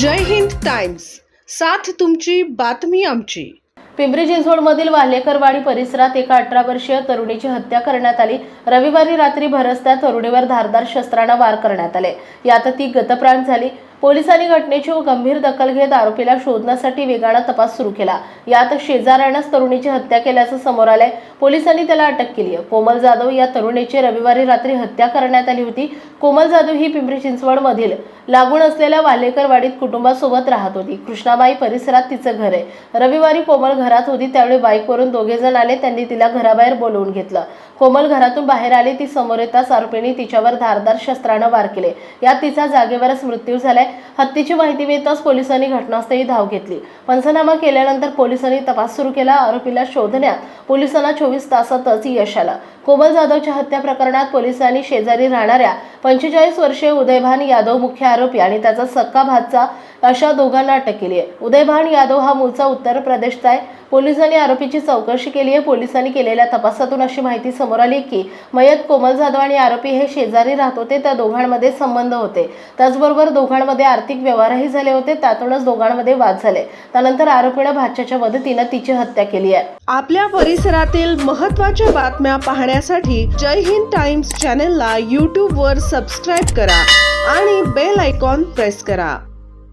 जय Hind times. साथ तुमची बातमी आमची. पिंपरी चिंचवडमधील वाल्हेकरवाडी परिसरात एका अठरा वर्षीय तरुणीची हत्या करण्यात आली. रविवारी रात्री भरसत्या तरुणीवर धारदार शस्त्रानं वार करण्यात आले. यात ती गतप्राण झाली. पोलिसांनी घटनेची गंभीर दखल घेत आरोपीला शोधण्यासाठी वेगानं तपास सुरू केला. यात शेजाऱ्यानंच तरुणीची हत्या केल्याचं समोर आलंय. पोलिसांनी त्याला अटक केली आहे कोमल जाधव या तरुणीची रविवारी रात्री हत्या करण्यात आली होती. कोमल जाधव ही पिंपरी चिंचवड मधील लागून असलेल्या वालेकरवाडीत कुटुंबासोबत राहत होती. कृष्णाबाई परिसरात तिचं घर आहे. रविवारी कोमल घरात होती त्यावेळी बाईकवरून दोघे जण आले. त्यांनी तिला घराबाहेर बोलवून घेतलं. कोमल घरातून बाहेर आली. ती समोर येताच आरोपींनी तिच्यावर धारदार शस्त्रानं वार केले. यात तिचा जागेवरच मृत्यू झालाय. हत्येची माहिती मिळताच पोलिसांनी घटनास्थळी धाव घेतली. पंचनामा केल्यानंतर पोलिसांनी तपास सुरू केला. आरोपीला शोधण्यात पोलिसांना चोवीस तासातच यश आलं. कोमल जाधवच्या हत्या प्रकरणात पोलिसांनी शेजारी राहणाऱ्या पंचेचाळीस वर्षीय उदयभान यादव मुख्य आरोपी आणि त्याचा सक्का भातचा अशा दोघांना अटक केली आहे. उदयभान यादव हा मूळचा उत्तर प्रदेशचा आहे. पोलिसांनी आरोपीची चौकशी केली आहे. पोलिसांनी केलेल्या तपासातून अशी माहिती समोर आली की मयत कोमल जाधव आणि आरोपी हे शेजारी राहत होते. त्या दोघांमध्ये संबंध होते. त्याचबरोबर दोघांमध्ये आर्थिक व्यवहारही झाले होते. त्यातूनच दोघांमध्ये वाद झाले. त्यानंतर आरोपीनं भाच्याच्या मदतीनं तिची हत्या केली आहे. आपल्या परिसरातील महत्त्वाच्या बातम्या पाहण्यासाठी जय हिंद टाइम्स चॅनलला यूट्यूबवर सबस्क्राईब करा आणि बेल आयकॉन प्रेस करा.